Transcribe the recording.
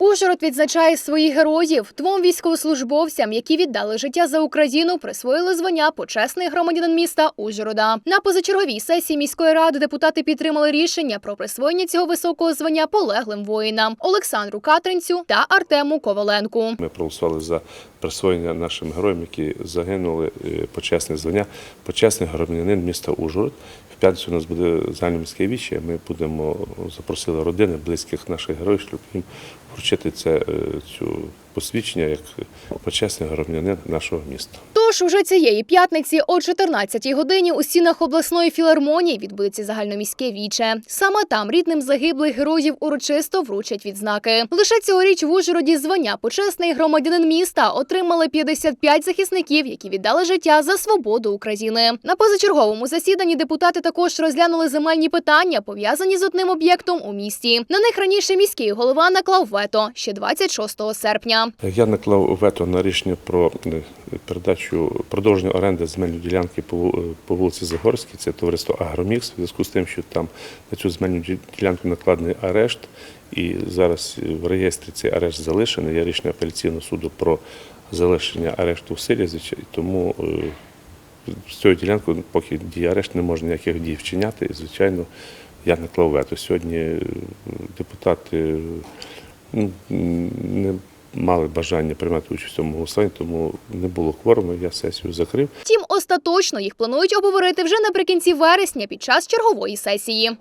Ужгород відзначає своїх героїв. Двом військовослужбовцям, які віддали життя за Україну, присвоїли звання почесний громадянин міста Ужгорода. На позачерговій сесії міської ради депутати підтримали рішення про присвоєння цього високого звання полеглим воїнам Олександру Катринцю та Артему Коваленку. Ми проголосували за присвоєння нашим героям, які загинули е, почесне звання, почесний громадянин міста Ужгород. В п'ятницю у нас буде загальноміське віче. Ми будемо запросили родини близьких наших героїв, щоб їм вручити це е, цю посвідчення як почесний громадянин нашого міста. Тож уже цієї п'ятниці о 14-й годині у стінах обласної філармонії відбудеться загальноміське віче. Саме там рідним загиблих героїв урочисто вручать відзнаки. Лише цьогоріч в Ужгороді звання почесний громадянин міста отримали 55 захисників, які віддали життя за свободу України. На позачерговому засіданні депутати також розглянули земельні питання, пов'язані з одним об'єктом у місті. На них раніше міський голова наклав вето ще 26 серпня. Я наклав вето на рішення про е, передачу продовження оренди земельної ділянки е, по вулиці Загорській. Це товариство Агромікс. В зв'язку з тим, що там на цю земельну ділянку накладений арешт, і зараз е, в реєстрі цей арешт залишений. Є рішення апеляційного суду про залишення арешту в силі. Тому е, з цією ділянкою, поки діє арешт, не можна ніяких дій вчиняти. І, звичайно, я наклав вето. Сьогодні депутати ну, не мали бажання приймати участь в цьому голосуванні, тому не було кворуму, я сесію закрив. Втім, остаточно їх планують обговорити вже наприкінці вересня під час чергової сесії.